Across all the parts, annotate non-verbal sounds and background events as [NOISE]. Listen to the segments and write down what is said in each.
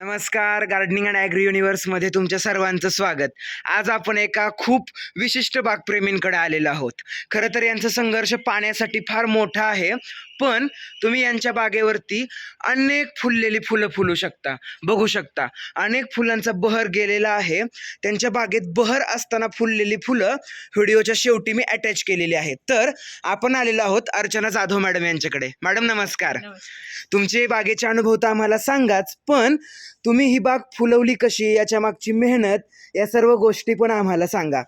नमस्कार gardening and agree युनिव्हर्समध्ये तुमच्या सर्वांचं स्वागत. आज आपण एका खूप विशिष्ट बागप्रेमींकडे आलेलो आहोत. खरं तर यांचा संघर्ष पाण्यासाठी फार मोठा आहे पण तुम्ही यांच्या बागेवरती अनेक फुललेली फुलं फुलू शकता बघू शकता. अनेक फुलांचा बहर गेलेला आहे. त्यांच्या बागेत बहर असताना फुललेली फुलं व्हिडिओच्या शेवटी मी अटॅच केलेली आहेत. तर आपण आलेलो आहोत अर्चना जाधव मॅडम यांच्याकडे. मॅडम नमस्कार. तुमचे बागेचे अनुभव तर आम्हाला सांगाच पण तुम्ही ही बाग फुलवली कशी याच्या मागची मेहनत या सर्व गोष्टी पण आम्हाला सांगा.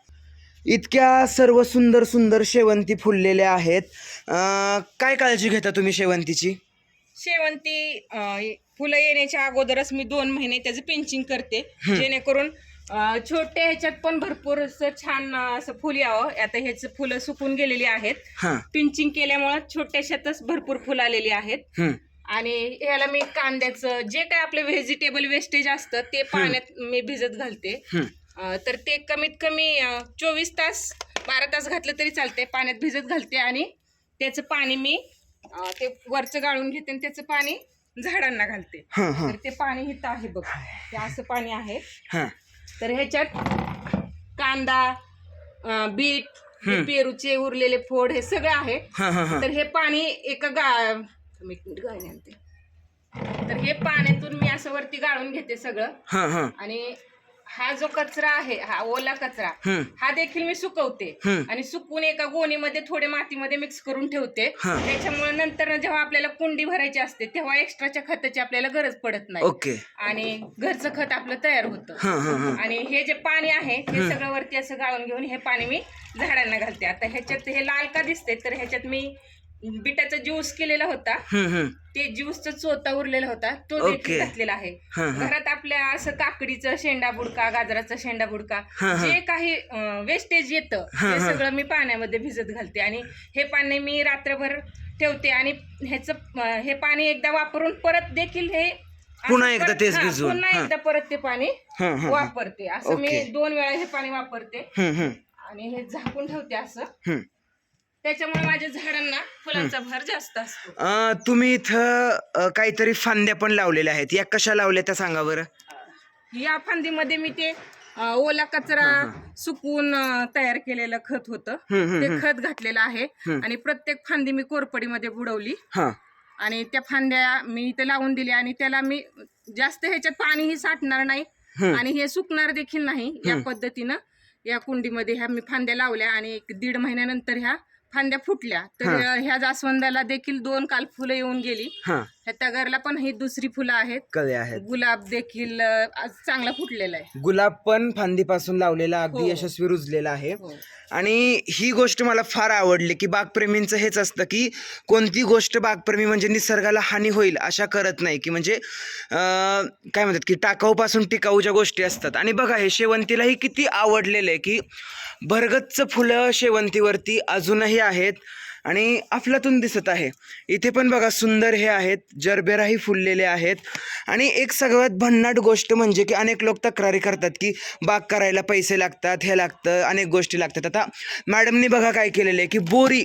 इतक्या सर्व सुंदर सुंदर शेवंती फुललेल्या आहेत. अं, काय काळजी घेता तुम्ही शेवंतीची? शेवंती अं, फुलं येण्याच्या अगोदरच मी दोन महिने त्याचं पिंचिंग करते. जेणेकरून अं, छोट्या ह्याच्यात पण भरपूर असं छान अं, असं फुल यावं. आता ह्याच फुलं सुकून गेलेली आहेत. हां. पिंचिंग केल्यामुळे छोट्याशातच भरपूर फुलं आलेली आहेत. हं, आणि ह्याला मी कांद्याचं जे काय आपलं व्हेजिटेबल वेस्टेज असतं ते पाण्यात मी भिजत घालते. अं, तर ते कमीत कमी चोवीस तास बारा तास घातलं तरी चालते पाण्यात भिजत घालते आणि त्याचं पाणी मी अं, ते वरचं गाळून घेते आणि त्याचं पाणी झाडांना घालते. हां हां. तर ते पाणी हिथं आहे बघ ते असं पाणी आहे. हां. तर ह्याच्यात कांदा अं, बीट हं. पेरूचे उरलेले फोड हे सगळं आहे. हां हां हां. तर हे पाणी एका गा मिनिट गाळणी आणते. तर हे पाण्यातून मी असं वरती गाळून घेते सगळं. हां हां. आणि हा जो कचरा आहे हा ओला कचरा हं, हा देखील मी सुकवते. हं. आणि सुकवून एका गोणीमध्ये थोडे मातीमध्ये मिक्स करून ठेवते. हा. त्याच्यामुळे नंतर जेव्हा आपल्याला कुंडी भरायची असते तेव्हा एक्स्ट्राच्या खताची आपल्याला गरज पडत नाही. ओके. आणि घरचं खत आपलं तयार होतं. हां हां हां. आणि हे जे पाणी आहे हे सगळं वरती असं गाळून घेऊन हे पाणी मी झाडांना घालते. आता ह्याच्यात हे लाल का दिसते तर ह्याच्यात मी बिटाचा ज्यूस केलेला होता. ते ज्यूसचा चोता उरलेला होता तो. देखील घातलेला आहे घरात आपल्या असं काकडीचं शेंडा बुडका गाजराचा शेंडा बुडका. जे काही वेस्टेज येतं ते. सगळं मी पाण्यामध्ये भिजत घालते आणि हे पाणी मी रात्रभर ठेवते आणि ह्याचं हे पाणी एकदा वापरून परत देखील हे पुन्हा एकदा परत- तेच. पुन्हा. एकदा परत ते पाणी. वापरते असं मी. दोन वेळा हे पाणी वापरते आणि हे झाकून ठेवते असं. त्याच्यामुळे माझ्या झाडांना फुलांचा भर जास्त असतो. अं, तुम्ही इथं अं, काहीतरी फांद्या पण लावलेल्या आहेत. या कशा लावल्या त्या सांगा बरं. या फांदीमध्ये मी ते अ, ओला कचरा सुकवून अ, तयार केलेलं खत होतं. ते. खत घातलेलं आहे. आणि प्रत्येक फांदी मी कोरपडीमध्ये बुडवली. हां. आणि त्या फांद्या मी इथे लावून दिल्या आणि त्याला मी जास्त ह्याच्यात पाणीही साठणार नाही. आणि हे सुकणार देखील नाही या पद्धतीनं. या कुंडीमध्ये ह्या मी फांद्या लावल्या आणि एक दीड महिन्यानंतर ह्या फांद्या फुटल्या तर हां. ह्या जास्वंदाला देखील दोन काल फुलं येऊन गेली हां ह्या तगरला पण ही दुसरी फुलं आहेत. कळे आहेत. गुलाब देखील अ, आज चांगला फुटलेला आहे. गुलाब पण फांदीपासून लावलेला अगदी हो. यशस्वी रुजलेला आहे. हो. आणि ही गोष्ट मला फार आवडली की बागप्रेमींचं हेच असतं की कोणती गोष्ट बागप्रेमी म्हणजे निसर्गाला हानी होईल अशा करत नाही की म्हणजे अं, काय म्हणतात की टाकाऊपासून टिकाऊच्या गोष्टी असतात. आणि बघा हे शेवंतीलाही किती आवडलेलं आहे की भरगच्च फुलं शेवंतीवरती अजूनही आहेत. आणि अफलातून दिसत आहे. इथे पण बघा सुंदर हे आहेत जरबेराही फुललेले आहेत. आणि एक सगळ्यात भन्नाट गोष्ट म्हणजे की अनेक लोक तक्रारी करतात की बाग करायला पैसे लागतात हे लागतं अनेक गोष्टी लागतात. आता मॅडमनी बघा काय केलेलं आहे की बोरी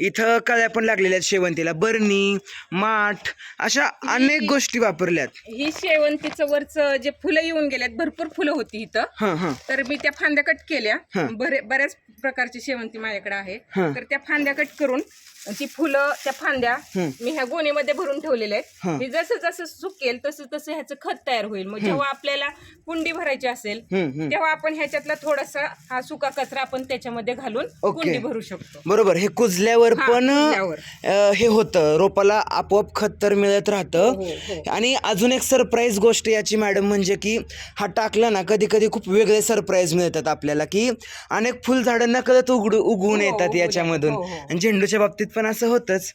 इथं कळ्या पण लागलेल्या आहेत शेवंतीला. बरणी माठ अशा अनेक गोष्टी वापरल्यात. ही शेवंतीचं वरचं जे फुलं येऊन गेल्यात भरपूर फुलं होती इथं. हां हां. तर मी त्या फांद्या कट केल्या. हं. बरे बऱ्याच प्रकारची शेवंती माझ्याकडे आहे. हं. तर त्या फांद्या कट करून ती फुलं त्या फांद्या. मी ह्या गोणीमध्ये भरून ठेवलेल्या. आहेत हे जसं जसं सुकेल तसं तसं ह्याचं खत तयार होईल मग जेव्हा आपल्याला कुंडी भरायची असेल. तेव्हा आपण ह्याच्यातला थोडासा हा सुका कचरा आपण त्याच्यामध्ये घालून. कुंडी भरू शकतो बरोबर हे कुजल्यावर पण हे होतं रोपाला आपोआप खत तर मिळत राहतं हो, हो. आणि अजून एक सरप्राईज गोष्ट याची मॅडम म्हणजे की हा टाकला ना कधी कधी खूप वेगळे सरप्राईज मिळतात आपल्याला की अनेक फुलझाडांना कळत उघडू उगवून हो, येतात याच्यामधून. आणि झेंडूच्या बाबतीत पण असं होतंच.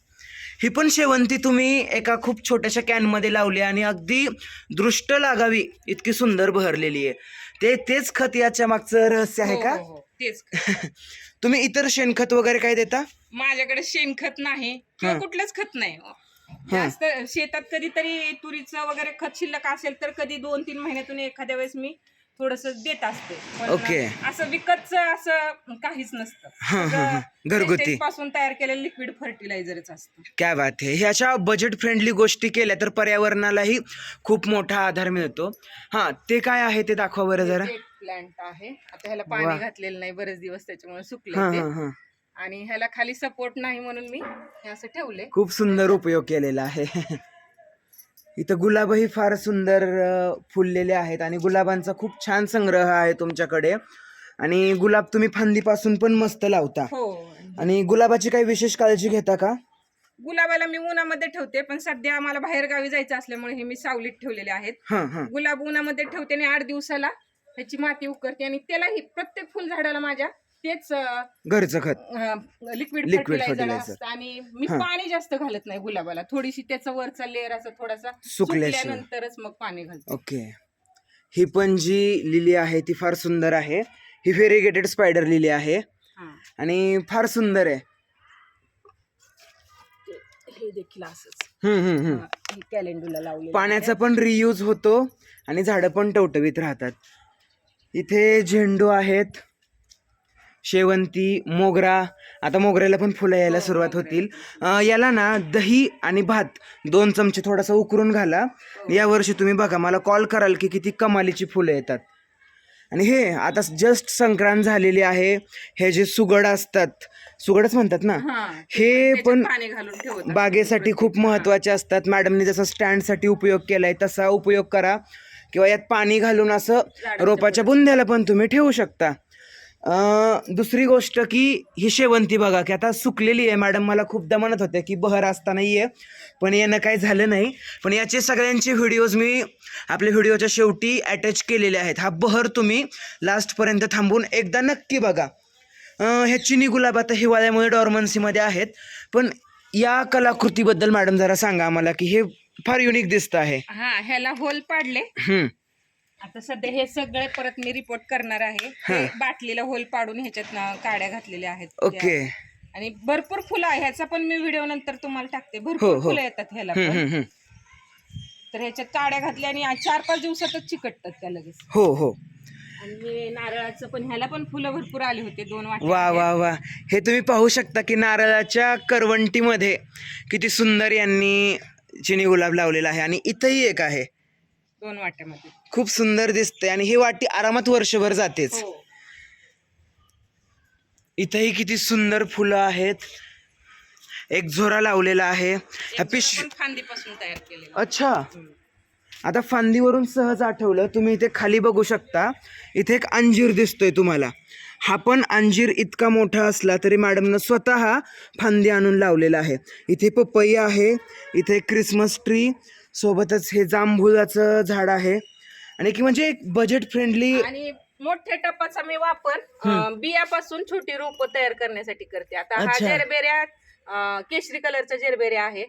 ही पण शेवंती तुम्ही एका खूप छोट्याशा कॅनमध्ये लावली आणि अगदी दृष्ट लागावी इतकी सुंदर बहरलेली आहे. ते तेच खत याच्या मागचं रहस्य आहे हो, का? हो, हो. तेच [LAUGHS] तुम्ही इतर शेणखत वगैरे काय देता? माझ्याकडे शेणखत नाही किंवा हा. कुठलंच खत नाही. जास्त शेतात कधीतरी तुरीचं वगैरे खत शिल्लक असेल तर कधी दोन तीन महिन्यातून एखाद्या वेळेस मी थोडस देत असते. पण ओके. असं विकतचं असं काहीच नसतं. हा, हा, हा. घरगुती. पासून तयार केलेलं लिक्विड फर्टिलायझरच असतं. काय बात आहे ह्याच्या बजेट फ्रेंडली गोष्टी केल्या तर पर्यावरणालाही खूप मोठा आधार मिळतो. हा ते काय आहे ते दाखवा बरं जरा. प्लांट आहे. आता ह्याला वा. पाणी घातलेलं नाही बरेच दिवस त्याच्यामुळे हा सुकले हा हा. आणि ह्याला खाली सपोर्ट नाही म्हणून मी हे असं ठेवले खूप सुंदर उपयोग केलेला आहे. [LAUGHS] इथं गुलाबही फार सुंदर फुललेले आहेत आणि गुलाबांचा खूप छान संग्रह आहे तुमच्याकडे. आणि गुलाब तुम्ही फांदीपासून पण मस्त लावता. हो. आणि गुलाबाची काही विशेष काळजी घेता का? गुलाबाला मी उन्हामध्ये ठेवते पण सध्या आम्हाला बाहेर गावी जायचं असल्यामुळे हे मी सावलीत ठेवलेले आहेत. हां हां. गुलाब उन्हामध्ये ठेवते आणि आठ दिवसाला ह्याची माती उकरते आणि त्यालाही प्रत्येक फुल झाडाला माझ्या तेच घरचं खत. Liquid Liquid fertilizer fertilizer. असतं आणि मी हा. पाणी जास्त घालत नाही गुलाबाला. थोडीशी त्याचा वरचा लेअर असं थोडासा सुकल्याशिवाय. सुकल्यानंतरच मग पाणी घालते. ओके. ही पण जी लिली आहे ती फार सुंदर आहे. ही व्हेरिगेटेड स्पायडर लिली आहे. हा. आणि फार सुंदर आहे. हे देखील असंच. हम्म, हम्म, हम्म. हा, हे कॅलेंडरला लावले पाण्याचा पण रियूज होतो आणि झाडं पण टवटवीत राहतात. इथे झेंडू आहेत. शेवंती मोगरा आता मोगऱ्याला पण फुलं यायला सुरुवात होतील. याला ना दही आणि भात दोन चमचे थोडासा उकरून घाला. हो. यावर्षी तुम्ही बघा मला कॉल कराल की किती कमालीची फुलं येतात. आणि हे आता जस्ट संक्रांत झालेली आहे. हे जे सुगड असतात सुगडच म्हणतात ना? हा, पण बागेसाठी खूप महत्त्वाचे असतात. मॅडमनी जसं स्टँडसाठी उपयोग केलाय तसा उपयोग करा. किंवा यात पाणी घालून असं रोपाच्या बुंद्याला पण तुम्ही ठेवू शकता. दुसरी गोष्ट की ही शेवंती बघा की आता सुकलेली आहे. मॅडम मला खूपदा म्हणत होत्या की बहर असता नाही आहे पण येणं काही झालं नाही. पण याचे सगळ्यांचे व्हिडिओज मी आपल्या व्हिडिओच्या शेवटी अटॅच केलेले आहेत. हा बहर तुम्ही लास्टपर्यंत थांबून एकदा नक्की बघा. अं, ह्या चिनी गुलाब आता हिवाळ्यामुळे डॉर्मन्सीमध्ये आहेत. पण या कलाकृतीबद्दल मॅडम जरा सांगा आम्हाला की हे फार युनिक दिसतं आहे. हा ह्याला होल पाडले. आता सध्या हे सगळे परत मी रिपोर्ट करणार आहे. हा. बाटलीला होल पाडून ह्याच्यात ना काड्या घातलेल्या आहेत. ओके. आणि भरपूर फुलं आहे. ह्याचा पण मी व्हिडिओ नंतर तुम्हाला टाकते. हो, भरपूर हो. फुलं येतात ह्याला हम्म, पण. हम्म, हम्म. तर ह्याच्यात काड्या घातल्या आणि चार पाच दिवसातच चिकटतात त्या लगेच. हो हो. आणि हे नारळाचं पण ह्याला पण फुलं भरपूर आली होते दोन वाटे वा वा वा. हे तुम्ही पाहू शकता की नारळाच्या करवंटीमध्ये किती सुंदर यांनी चिनी गुलाब लावलेला आहे. आणि इथंही एक आहे. दोन वाट्यामध्ये. खूप सुंदर दिसते आणि ही वाटी आरामात वर्षभर जातेच. हो. इथंही किती सुंदर फुलं आहेत. एक झोरा लावलेला आहे. ह्या पिश पण फांदीपासून तयार केलेलं. अच्छा. आता फांदीवरून सहज आठवलं तुम्ही इथे खाली बघू शकता. इथे एक अंजीर दिसतोय तुम्हाला. हा पण अंजीर इतका मोठा असला तरी मॅडमनं स्वतः फांदी आणून लावलेला आहे. इथे पपई आहे इथे क्रिसमस ट्री सोबतच हे जांभुळाचं झाड आहे. आणि की म्हणजे एक बजेट फ्रेंडली आणि मोठ्या टपाचा मी वापर अं, बियापासून छोटी रोप तयार करण्यासाठी करते. आता हा अच्छा. जेरबेऱ्या अं, केशरी कलरचा जेरबेऱ्या आहे.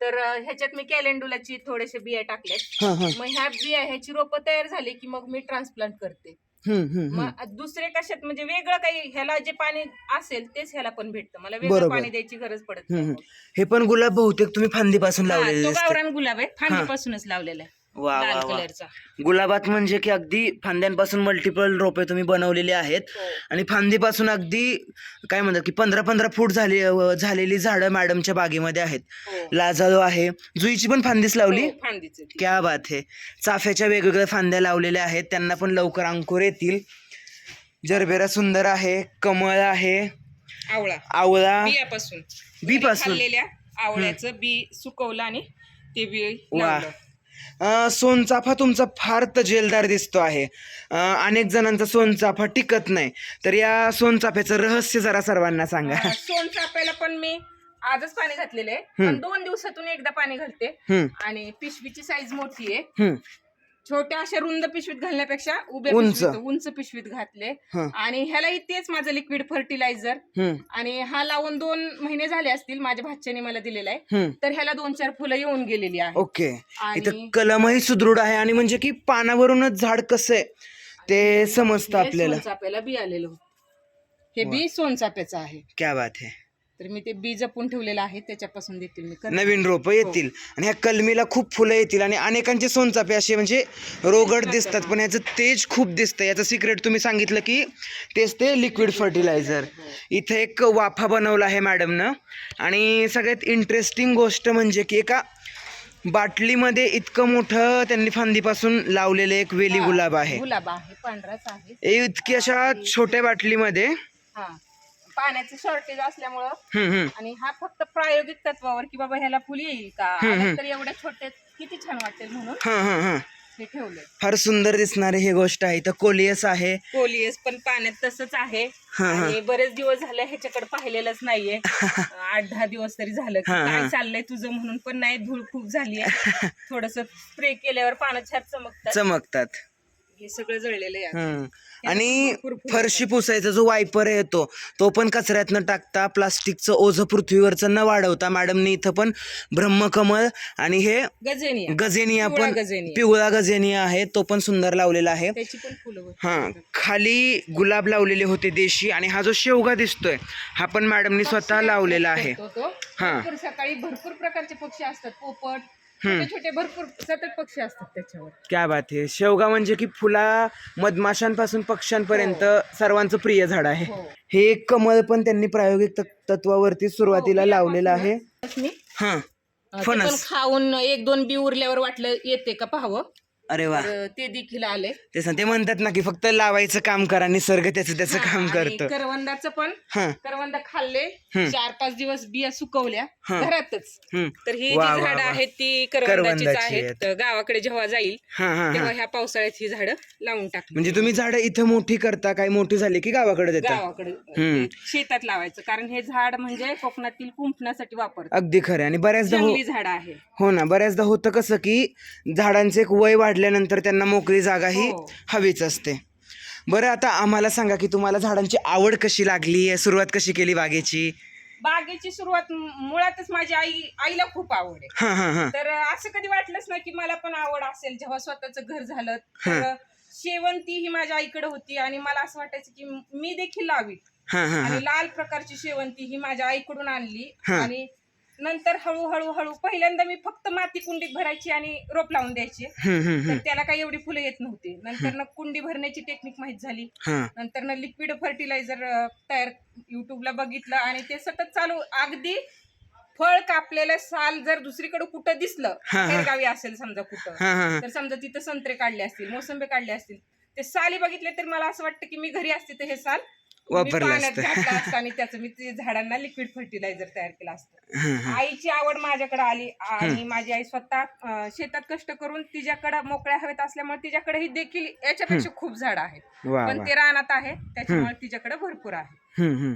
तर अं, ह्याच्यात मी कॅलेंडुलाची थोडेसे बिया टाकलेत हां हां. मग ह्या बिया ह्याची रोपं तयार झाली की मग मी ट्रान्सप्लांट करते. मग दुसरे कशात म्हणजे वेगळं काही ह्याला जे पाणी असेल तेच ह्याला पण भेटतं. मला वेगळं बरोबर. पाणी द्यायची गरज पडत हम्म, नाही. हम्म. हे पण गुलाब बहुतेक तुम्ही फांदीपासून हा, लावलेले तो दिसते. गावरान गुलाब आहे. फांदीपासूनच लावलेला आहे. वा वा लाल वा कलरचा. गुलाबात म्हणजे की अगदी फांद्यांपासून मल्टिपल रोपे तुम्ही बनवलेली आहेत. हो. आणि फांदीपासून अगदी काय म्हणतात की पंधरा पंधरा फूट झाली अ, झालेली झाडं मॅडमच्या बागेमध्ये आहेत. हो. लाजाळू आहे. जुईची पण फांदीच लावली? हो, फांदीचं ती. क्या बात आहे चाफ्याच्या वेगवेगळ्या फांद्या लावलेल्या आहेत. त्यांना पण लवकर अंकुर येतील. जरबेरा सुंदर आहे. कमळ आहे. आवळा. आवळा. बियापासून. बीपासून? खाल्लेल्या आवळ्याचं बी सुकवलं आणि ते बी वा. लावलं. सोनचाफा तुमचा फार तजेलदार दिसतो आहे. अनेक जणांचा सोनचाफा टिकत नाही. तर या सोनचाफ्याचं रहस्य जरा सर्वांना सांगा. सोनचाफ्याला पण मी आजच पाणी घातलेलं आहे. पण दोन दिवसातून एकदा पाणी घालते. हम्म, आणि पिशवीची साईज मोठी आहे. छोट्या अशा रुंद पिशवीत घालण्यापेक्षा उभ्या उंच. पिशवीत उंच पिशवीत घातले. हं. आणि ह्यालाही तेच माझं लिक्विड फर्टिलायझर हम्म, आणि हा लावून दोन महिने झाले असतील माझ्या भाच्याने मला दिलेला आहे. हम्म. तर ह्याला दोन चार फुलं येऊन गेलेली आहे ओके. आणि- इथं कलमही सुदृढ आहे आणि म्हणजे की पानावरूनच झाड कसं आहे ते समजतं हे आपल्याला. सोनचाफ्याला बी आलेलं होतं. हे बी सोनचाफ्याचं आहे. क्या बात आहे तर मी ते बी जपून ठेवलेलं आहे त्याच्यापासून देतील मी. नवीन रोपं येतील आणि ह्या कलमीला खूप फुलं येतील आणि अनेकांचे सोनचाफे असे म्हणजे रोगट दिसतात पण याचं तेज खूप दिसतं याचं सिक्रेट तुम्ही सांगितलं की तेच ते लिक्विड फर्टिलायझर इथे एक वाफा बनवला आहे मॅडमनं आणि सगळ्यात इंटरेस्टिंग गोष्ट म्हणजे की एका बाटलीमध्ये इतकं मोठं त्यांनी फांदीपासून लावलेलं एक वेली हा, गुलाब आहे. गुलाब आहे पांढराच आहे. हे इतकी अशा छोट्या बाटलीमध्ये हा. पाण्याचं शॉर्टेज असल्यामुळं. हम्म, हम्म. आणि हा फक्त प्रायोगिक तत्वावर की बाबा ह्याला फुल येईल का? आलं. तर एवढ्या छोट्यात किती छान वाटेल म्हणून हां हां हां हे ठेवले फार सुंदर दिसणारी ही गोष्ट आहे. इथं कोलियस आहे. कोलियस पण पाण्यात तसंच आहे. हा, हा. आणि बरेच दिवस झाले ह्याच्याकडे पाहिलेलंच नाहीये. [LAUGHS] आठ दहा दिवस तरी झालं की हा, हा. चाललंय तुझं म्हणून पण नाही धूळ खूप झाली थोडस स्प्रे केल्यावर पानं छान चमकतात. चमकतात. हे सगळं जळलेलं आहे हम्म. आणि फरशी पुसायचा जो वायपर येतो तो पण कचऱ्यात न टाकता प्लास्टिकचं ओझं पृथ्वीवरचं न वाढवता मॅडमनी इथं पण ब्रह्मकमळ आणि हे गजेनिया गजेनिया पिवळा पण गजेनिया. पिवळा गजेनिया आहे तो पण सुंदर लावलेला आहे त्याची पण फुलं होती. हा खाली गुलाब लावलेले होते देशी आणि हा जो शेवगा दिसतोय हा पण मॅडमनी स्वतः लावलेला आहे तो. हा. भरपूर सकाळी भरपूर प्रकारचे पक्षी असतात पोपट छोटे छोटे भरपूर सतत पक्षी असतात त्याच्यावर. क्या बात आहे. शेवगा म्हणजे की फुला मधमाशांपासून पक्ष्यांपर्यंत सर्वांचं प्रिय झाड आहे. हो. हे एक कमळ पण त्यांनी प्रायोगिक तत्- तत्वावरती सुरुवातीला हो, लावलेलं आहे. मी हा. अं, ते पण फणस खाऊन एक दोन बी उरल्यावर वाटलं येते का पाहावं? अरे वा तर ते देखील आले तेच ना ते म्हणतात ना की फक्त लावायचं काम करा निसर्ग त्याचं त्याचं काम करतं करवंदाचं पण हा करवंद खाल्ले हम्म. चार पाच दिवस बिया सुकवल्या हा. घरातच हम्म. तर ही जी वा, वा, झाडं वा. आहेत ती करवंदाचीच करवंदाची आहेत आहेत. तर गावाकडे जेव्हा जाईल हा हा हा तेव्हा ह्या पावसाळ्यात ही झाडं लावून टाकली म्हणजे तुम्ही झाडं इथं मोठी करता काय मोठी झाली की गावाकडे देता गावाकडे हम्म. ते शेतात लावायचं कारण हे झाड म्हणजे कोकणातील कुंपणासाठी वापरतात अगदी खरं आणि बऱ्याचदा हो जंगली झाड आहे हो ना बऱ्याचदा होतं कसं की झाडांचे एक वय वाढल्यानंतर त्यांना मोकळी जागा ही हो. हवीच असते. बरं आता आम्हाला सांगा की तुम्हाला झाडांची आवड कशी लागली? आहे सुरुवात कशी केली बागेची? बागेची सुरुवात मु- मुळातच माझी आई आईला खूप आवड आहे. हां हां हां. तर असं कधी वाटलंच नाही की मला पण आवड असेल. जेव्हा स्वतःचं घर झालं तर शेवंती ही माझ्या आईकडे होती आणि मला असं वाटायचं की मी देखील लावी हां हां हां. आणि लाल प्रकारची शेवंती ही माझ्या आईकडून आणली हा. आणि नंतर हळूहळू हळू पहिल्यांदा मी फक्त माती कुंडीत भरायची आणि रोप लावून द्यायची. तर. त्याला काही एवढी फुलं येत नव्हती. नंतर ना कुंडी भरण्याची टेक्निक माहीत झाली. नंतर ना लिक्विड फर्टिलायझर तयार युट्यूबला बघितलं आणि ते सतत चालू. अगदी फळ कापलेलं साल जर दुसरीकडे कुठं दिसलं. गावी असेल समजा कुठं तर समजा तिथं संत्रे काढले असतील मोसंबी काढले असतील. ते साली बघितले तर मला असं वाटतं की मी घरी असते तर हे साल वापरलं पाण्यात असतं. घातलं [LAUGHS] असतं आणि त्याचं मी ते झाडांना लिक्विड फर्टिलायझर तयार केलं असतं. हां हां. आईची आवड माझ्याकडे आली आणि माझी आई स्वतः अं, शेतात कष्ट करून तिच्याकडे मोकळ्या हवेत असल्यामुळे तिच्याकडे ही देखील याच्यापेक्षा खूप झाड आहेत. वा पण वा. ते रानात आहे त्याच्यामुळे तिच्याकडे भरपूर आहे. हम्म, हम्म.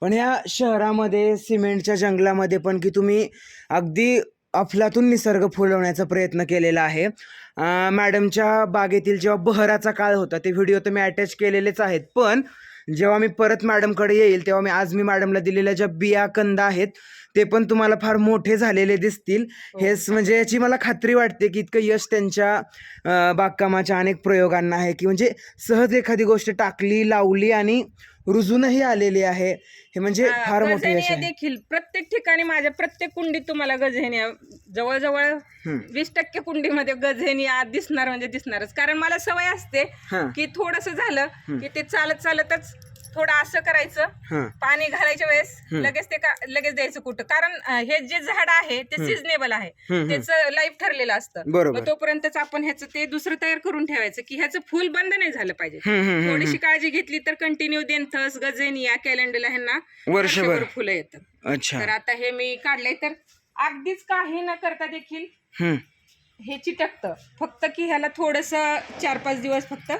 पण या शहरामध्ये सिमेंटच्या जंगलामध्ये पण की तुम्ही अगदी अफलातून निसर्ग फुलवण्याचा प्रयत्न केलेला आहे. अं, मॅडमच्या बागेतील जेव्हा बहराचा काळ होता ते व्हिडिओ तर मी अटॅच केलेलेच आहेत. पण जेव्हा मी परत मॅडमकडे येईल तेव्हा मी आज मी मॅडमला दिलेल्या ज्या बिया कंद आहेत ते पण तुम्हाला फार मोठे झालेले दिसतील. हेच म्हणजे याची मला खात्री वाटते की इतकं यश त्यांच्या बागकामाच्या अनेक प्रयोगांना आहे की म्हणजे सहज एखादी गोष्ट टाकली लावली आणि रुजूनही आलेली आहे. हे म्हणजे फार मोठं यश गझेनिया आहे. देखील प्रत्येक ठिकाणी माझ्या प्रत्येक कुंडीत तुम्हाला गझेनिया जवळजवळ. वीस टक्के कुंडीमध्ये गझेनिया दिसणार म्हणजे दिसणारच. कारण मला सवय असते हां. की थोडस झालं की ते चालत चालतच थोडं असं करायचं पाणी घालायच्या वेळेस. लगेच ते लगेच द्यायचं कुठं. कारण हे जे झाड आहे ते सिजनेबल आहे. त्याचं लाईफ ठरलेलं असतं. तोपर्यंतच आपण ह्याचं ते दुसरं तयार करून ठेवायचं की ह्याचं फुल बंद नाही झालं पाहिजे. थोडीशी काळजी घेतली तर कंटिन्यू देंथस गजेनिया कॅलेंडरला ह्यांना वर्षभर. फुलं येतात. अच्छा. तर आता हे मी काढलंय तर अगदीच काही न करता देखील. हे चिटकतं. फक्त की ह्याला थोडस चार पाच दिवस फक्त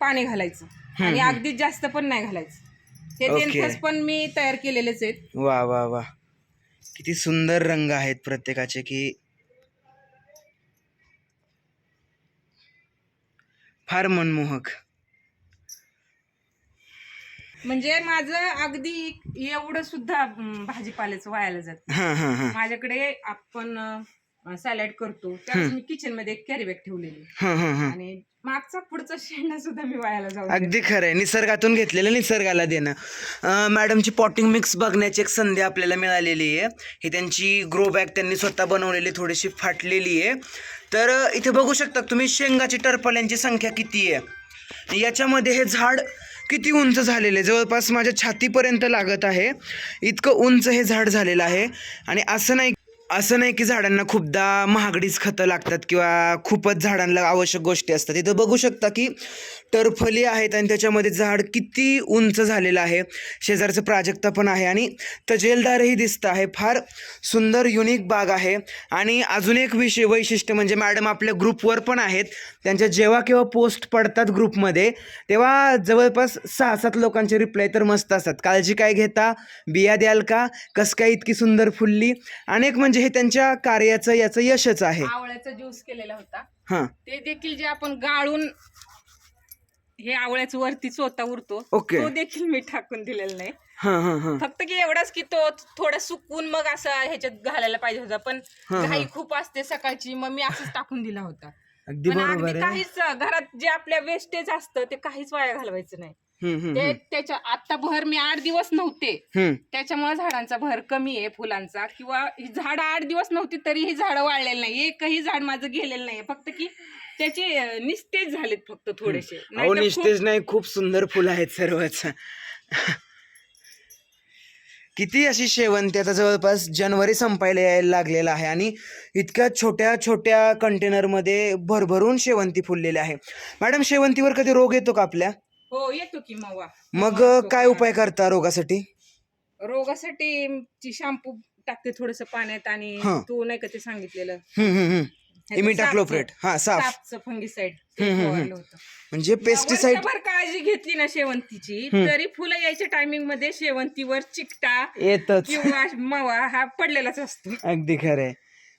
पाणी घालायचं. आणि अगदीच जास्त पण नाही घालायचं. हे. देणखस पण मी तयार केलेलेच आहेत. वा वा वा. किती सुंदर रंग आहेत प्रत्येकाचे की फार मनमोहक. म्हणजे माझं अगदी एवढं सुद्धा अं, भाजीपाल्याचं वायाला जात हां हां हां. माझ्याकडे आपण सॅलड करतो. त्यावेळेस मी किचनमध्ये एक कॅरी बॅग ठेवलेली. हं हं हं आणि मागचा पुढचा शेंडा सुद्धा मी वायाला जाऊ. अगदी खरं आहे निसर्गातून घेतलेलं निसर्गाला देणं. मॅडमची पॉटिंग मिक्स बघण्याची एक संधी आपल्याला मिळालेली आहे. ही त्यांची ग्रो बॅग त्यांनी स्वतः बनवलेली थोडीशी फाटलेली आहे. तर इथे बघू शकता तुम्ही शेंगाची टरफल्यांची संख्या किती आहे. याच्यामध्ये हे झाड किती उंच झालेलं जवळपास माझ्या छातीपर्यंत लागत आहे. इतकं उंच हे झाड झालेलं आहे. आणि असं नाही असं नाही की झाडांना खूपदा महागडीच खतं लागतात किंवा खूपच झाडांना आवश्यक गोष्टी असतात. इथं बघू शकता की टरफली आहेत आणि त्याच्यामध्ये झाड किती उंच झालेलं आहे शेजारचं प्राजक्ता पण आहे आणि तजेलदारही दिसतं आहे. फार सुंदर युनिक बाग आहे. आणि अजून एक विषय वैशिष्ट्य म्हणजे मॅडम आपल्या ग्रुपवर पण आहेत. त्यांच्या जेव्हा केव्हा पोस्ट पडतात ग्रुपमध्ये तेव्हा जवळपास सहा सात लोकांचे रिप्लाय तर मस्त असतात. काळजी काय घेता? बिया द्याल का? कसं काय इतकी सुंदर फुलली? अनेक म्हणजे हे त्यांच्या कार्याचं याचं यशच आहे. आवळ्याचा ज्यूस केलेला होता. हां. ते देखील जे आपण गाळून हे आवळ्याचं वरती चोता उरतो. ओके. तो देखील मी टाकून दिलेला नाही. हां हां हां. फक्त की एवढाच की तो थोडा सुकून मग असं ह्याच्यात घालायला पाहिजे होता. पण हा, हा. घाई खूप असते सकाळची मग मी असंच टाकून दिला होता. अगदी पण बरोबर अगदी आहे. काहीच घरात जे आपल्या वेस्टेज असतं ते काहीच वाया घालवायचं नाही. हम्म, हम्म, ते हम्म. त्याच्या आता भर मी आठ दिवस नव्हते. हम्म. त्याच्यामुळे झाडांचा भर कमी आहे फुलांचा. किंवा ही झाडं आठ दिवस नव्हती तरी ही झाडं वाळलेली नाही. एकही झाड माझं गेलेलं नाही फक्त की त्याचे निस्तेज झालेत फक्त थोडेसे. अहो नाहीतर खूप- निस्तेज नाही खूप सुंदर फुलं आहेत सर्वच. किती अशी शेवंती आता जवळपास जानेवारी संपायला यायला लागलेला आहे आणि इतक्या छोट्या छोट्या कंटेनरमध्ये भरभरून शेवंती फुललेली आहे मॅडम शेवंतीवर कधी रोग येतो का आपल्या? हो येतो की मवा. मग काय उपाय करता रोगासाठी? रोगासाठी शॅम्पू टाकते थोडस पाण्यात आणि हा. तू नाही का ते सांगितलेलं? हम्म, हम्म, हम्म. इमिटाक्लोप्रेट हा साफ. फंगिसाइड म्हणजे पेस्टिसाइड काळजी घेतली ना शेवंतीची. तरी फुलं यायच्या टायमिंगमध्ये शेवंतीवर चिकटा येतच. किंवा मवा हा पडलेलाच असतो. अगदी खरं आहे.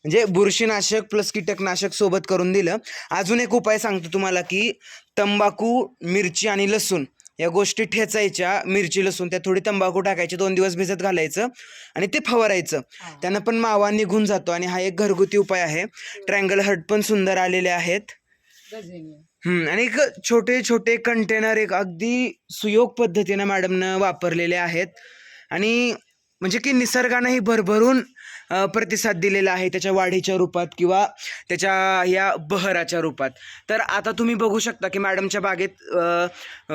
म्हणजे बुरशीनाशक प्लस कीटकनाशक सोबत करून दिलं. अजून एक उपाय सांगतो तुम्हाला की तंबाखू मिरची आणि लसूण या गोष्टी ठेचायच्या मिरची लसूण त्यात थोडी तंबाखू टाकायची दोन दिवस भिजत घालायचं आणि ते फवारायचं. त्यानं पण मावा निघून जातो आणि हा एक घरगुती उपाय आहे. ट्रँगल हर्ट पण सुंदर आलेले आहेत. आणि एक छोटे छोटे कंटेनर एक अगदी सुयोग पद्धतीनं मॅडमनं वापरलेले आहेत. आणि म्हणजे की निसर्गानंही भरभरून प्रतिसाद दिलेला आहे त्याच्या वाढीच्या रूपात किंवा त्याच्या या बहराच्या रूपात. तर आता तुम्ही बघू शकता की मॅडमच्या बागेत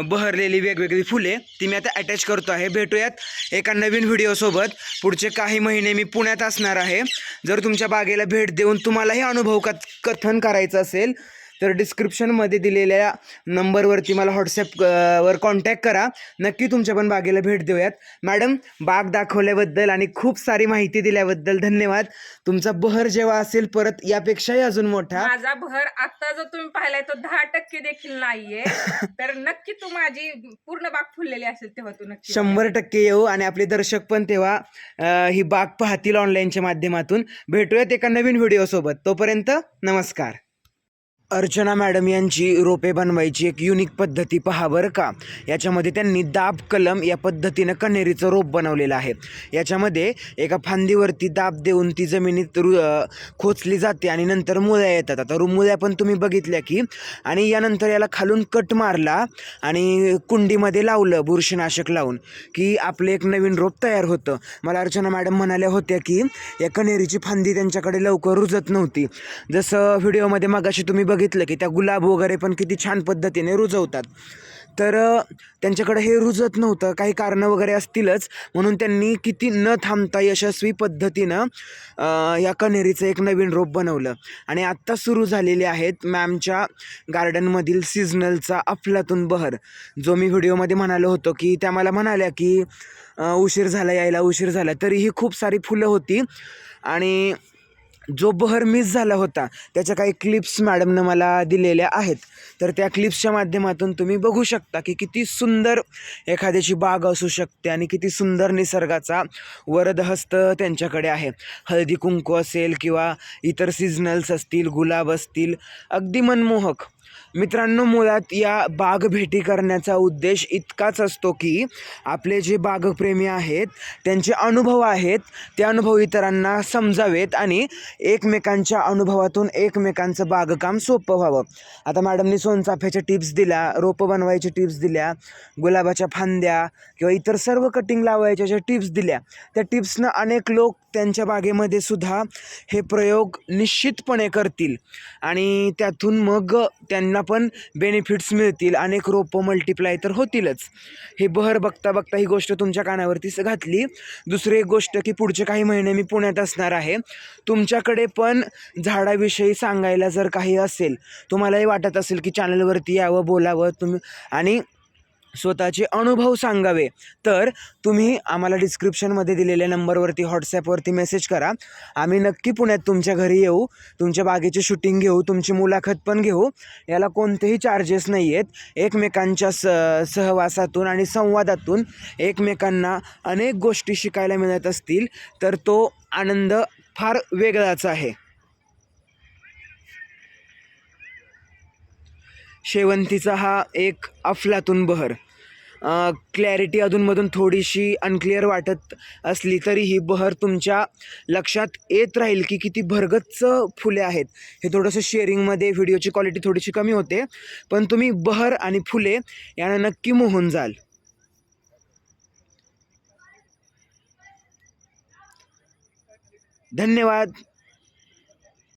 बहरलेली वेगवेगळी फुले ती मी आता अटॅच करतो आहे. भेटूयात एका नवीन व्हिडिओसोबत पुढचे काही महिने मी पुण्यात असणार आहे. जर तुमच्या बागेला भेट देऊन तुम्हालाही अनुभव कथ कथन करायचं असेल तर डिस्क्रिप्शनमध्ये दिलेल्या नंबरवरती मला व्हॉट्सॲप वर कॉन्टॅक्ट करा. नक्की तुमच्या पण बागेला भेट देऊयात. मॅडम बाग दाखवल्याबद्दल आणि खूप सारी माहिती दिल्याबद्दल धन्यवाद. तुमचा बहर जेव्हा असेल परत यापेक्षाही अजून मोठा. माझा भर आता जो तुम्ही पाहिलाय तो दहा टक्के देखील नाहीये. [LAUGHS] तर नक्की तू माझी पूर्ण बाग फुललेली असेल तेव्हा तू नक्की शंभर टक्के येऊ आणि आपले दर्शक पण तेव्हा अ, ही बाग पाहतील ऑनलाईनच्या माध्यमातून. भेटूयात एका नवीन व्हिडिओसोबत तोपर्यंत नमस्कार. अर्चना मॅडम यांची रोपे बनवायची एक युनिक पद्धती पहा बरं का. याच्यामध्ये त्यांनी दाब कलम या पद्धतीनं कन्हेरीचं रोप बनवलेलं आहे. याच्यामध्ये एका फांदीवरती दाब देऊन ती जमिनीत रु खोचली जाते आणि नंतर मुळ्या येतात. आता रु मुळ्या पण तुम्ही बघितल्या की आणि यानंतर याला खालून कट मारला आणि कुंडीमध्ये लावलं बुरशीनाशक लावून की आपलं एक नवीन रोप तयार होतं. मला अर्चना मॅडम म्हणाल्या होत्या की या कन्हेरीची फांदी त्यांच्याकडे लवकर रुजत नव्हती. जसं व्हिडिओमध्ये मगाशी तुम्ही बघितलं की त्या गुलाब वगैरे पण किती छान पद्धतीने रुजवतात. तर त्यांच्याकडं त्यांच्याकडे हे रुजत नव्हतं काही कारणं वगैरे असतीलच. म्हणून त्यांनी किती न थांबता यशस्वी पद्धतीनं या कन्हेरीचं एक नवीन रोप बनवलं. आणि आत्ता सुरू झालेले आहेत मॅमच्या गार्डनमधील सिजनलचा अफलातून बहर. जो मी व्हिडिओमध्ये म्हणालो होतो की त्या मला म्हणाल्या की उशीर झाला यायला उशीर झाला तरीही खूप सारी फुलं होती. आणि जो बहर मिस झाला होता त्याच्या काही क्लिप्स मॅडमनं मला दिलेल्या आहेत. तर त्या क्लिप्सच्या माध्यमातून तुम्ही बघू शकता की किती सुंदर एखाद्याची बाग असू शकते आणि किती सुंदर निसर्गाचा वरदहस्त त्यांच्याकडे आहे. हळदी कुंकू असेल किंवा इतर सिजनल्स असतील गुलाब असतील अगदी मनमोहक. मित्रांनो मुळात या बाग भेटी करण्याचा उद्देश इतकाच असतो की आपले जे बागप्रेमी आहेत त्यांचे अनुभव आहेत ते अनुभव इतरांना समजावेत आणि एकमेकांच्या अनुभवातून एकमेकांचं बागकाम सोपं व्हावं. आता मॅडमनी सोनचाफ्याच्या टिप्स दिल्या रोपं बनवायच्या टिप्स दिल्या गुलाबाच्या फांद्या किंवा इतर सर्व कटिंग लावायच्या ज्या टिप्स दिल्या त्या टिप्सनं अनेक लोक त्यांच्या बागेमध्ये सुद्धा हे प्रयोग निश्चितपणे करतील. आणि त्यातून मग त्यांना पण बेनिफिट्स मिळतील. अनेक रोपं मल्टिप्लाय तर होतीलच. हे बहर बघता बघता ही गोष्ट तुमच्या कानावरतीच घातली. दुसरी एक गोष्ट की पुढचे काही महिने मी पुण्यात असणार आहे. तुमच्याकडे पण झाडाविषयी सांगायला जर काही असेल तुम्हालाही वाटत असेल की चॅनलवरती यावं बोलावं तुम्ही आणि स्वतःचे अनुभव सांगावे. तर तुम्ही आम्हाला डिस्क्रिप्शनमध्ये दिलेल्या नंबरवरती व्हॉट्सॲपवरती मेसेज करा. आम्ही नक्की पुण्यात तुमच्या घरी येऊ. तुमच्या बागेचे शूटिंग घेऊ. तुमची मुलाखत पण घेऊ. याला कोणतेही चार्जेस नाही आहेत एकमेकांच्या स सहवासातून आणि संवादातून एकमेकांना अनेक गोष्टी शिकायला मिळत असतील तर तो आनंद फार वेगळाच आहे. शेवंतीचा हा एक अफलातून बहर. क्लॅरिटी अधूनमधून थोडीशी अनक्लिअर वाटत असली तरी ही बहर तुमच्या लक्षात येत राहील की किती भरगच्च फुले आहेत. हे थोडंसं शेअरिंगमध्ये व्हिडिओची क्वालिटी थोडीशी कमी होते पण तुम्ही बहर आणि फुले यांना नक्की मोहून जाल. धन्यवाद.